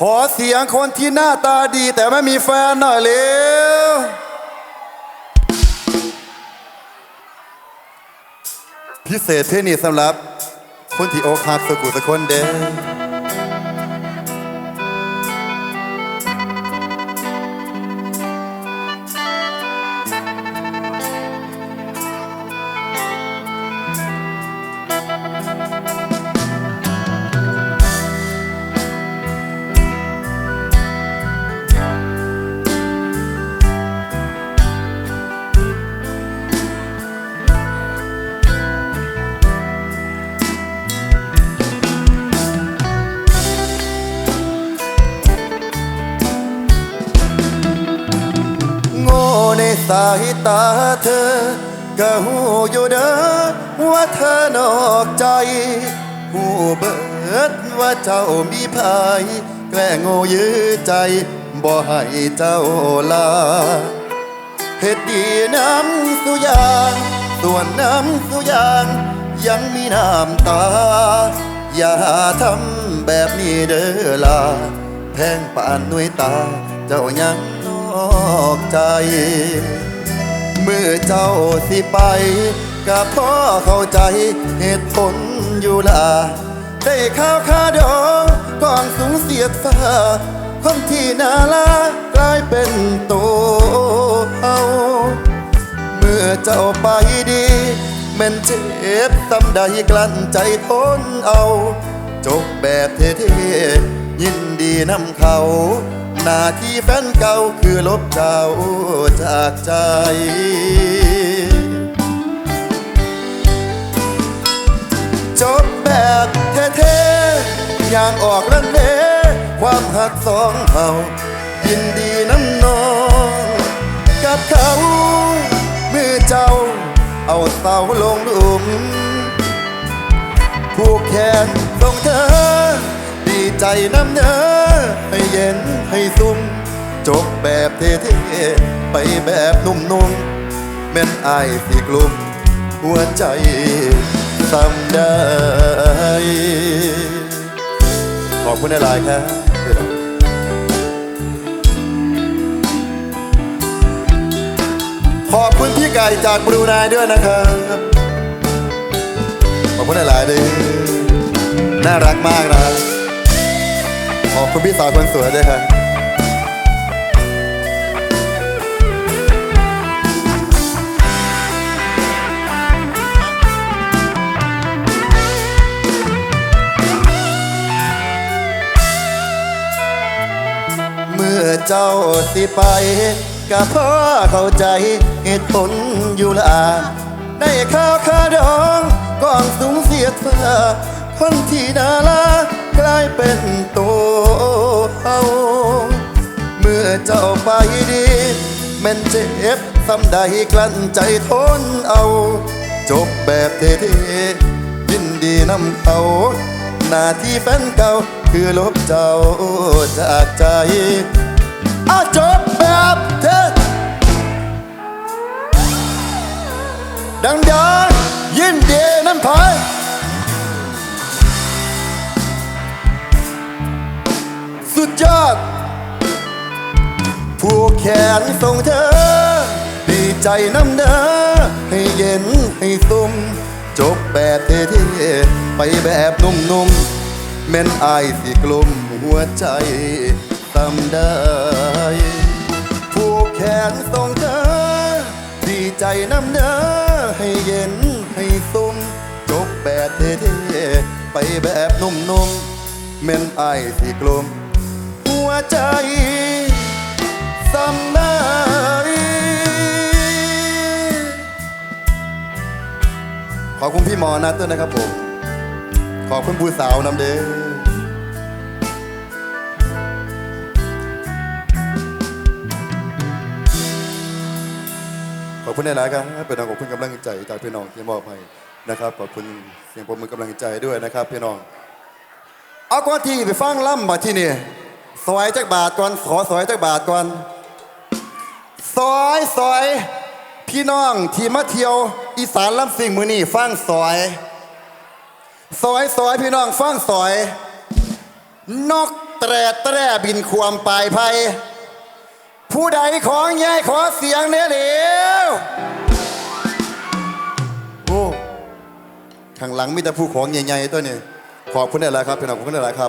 ขอเสียงคนที่หน้าตาดี แต่ไม่มีแฟนหน่อยเร็วพิเศษเท่นี้สำหรับคนที่อกหักสกุสกคนเด้ สายตาเธอ ก็หูอยู่เด้อว่าเธอนอกใจ หูเบิดว่าเจ้ามีภายแกล้งโง่ยื้อใจ บ่ให้เจ้าลาเฮ็ดดีน้ำสุยางส่วนน้ำสุยางยังมีน้ำตา อย่าทำแบบนี้เด้อลาแพงปานหน่วยตา เจ้ายังน อกใจ เมื่อเจ้าสิไปก็พ่อเข้าใจเหตุผลอยู่ล่ะได้ข้าวค่าดองก่อนสูงเสียดฟ้าคนที่น่ารักลายเป็นโตเอาเมื่อเจ้าไปดีแมันเจ็บตำใดกลั้นใจทนเอา จบแบบเท่ๆยินดีนำเขา หน้าที่แฟนเก่าคือลบเจ้าจากใจจบแบบเท่ๆอย่างออกรันเวความหักสองเฮายินดีน้ำนองกับเขา มือเจ้า เอาเสาลงหลุมผูกแขนส่งเธอ ดีใจน้ำเนื้อให้เย็นให้ซุ่มจบแบบเท่ๆไปแบบนุ่มๆแม่นอายสิกลุ่มหัวใจซ้ำได้ขอบคุณหลายๆครับขอบคุณพี่ไก่จากบรูไนด้วยนะครับ ขอบคุณหลายๆเลยน่ารักมากนะ ขอบคุณพี่สาวคนสวยด้วยครับเมื่อเจ้าสิไปก็เพราะเข้าใจเหตุผลอยู่ละได้ข้าวค่าดองก่อนสูงเสียดฟ้าคนที่น่ารัก กลายเป็นตัวเอาเมื่อเจ้าไปดีแม่นเจ็บซ้ำใดกลั้นใจทนเอา จบแบบเท่ๆยินดีนำเขาหน้าที่แฟนเก่าคือลบเจ้าจากใจอาจบแบบเธอดังดังๆยินดี สุดยอด ผู้แขนส่งเธอ ดีใจน้ำเด้อให้เย็นให้ซุ่มจบแบบเท่ๆไปแบบนุ่มๆแม่นอายสิกลุ่มหัวใจตำได้ ผู้แขนส่งเธอ ดีใจน้ำเด้อให้เย็นให้ซุ่มจบแบบเท่ๆไปแบบนุ่มๆแม่นอายสิกลุ่ม ใจสำได้ขอบคุณพี่หมอนัทด้วยนะครับผม ขอบคุณผู้สาวนำเด้ขอบคุณในหลายๆครับเป็นองขอบคุณกำลังใจจากพี่น้องที่มอบให้นะครับขอบคุณเสียงปรบมือกำลังใจด้วยนะครับพี่น้อง เอาก่อนที่ไปฟังล่ำมาที่นี่ ซอยจักบาทก่อนขอซอยจักบาทก่อนซอยซอยพี่น้องที่มาเที่ยว อีสานลำสิงมือนี่ฟังซอยซอยซอยพี่น้องฟังซอย นกแตรแตรบินควมปลายภัยผู้ใดของยายขอเสียงเนื้อเหลวโอ้ข้างหลังมีแต่ผู้ของใหญ่ๆตัวนี้ขอบคุณได้แล้วครับพี่น้องขอบคุณได้แล้วครับ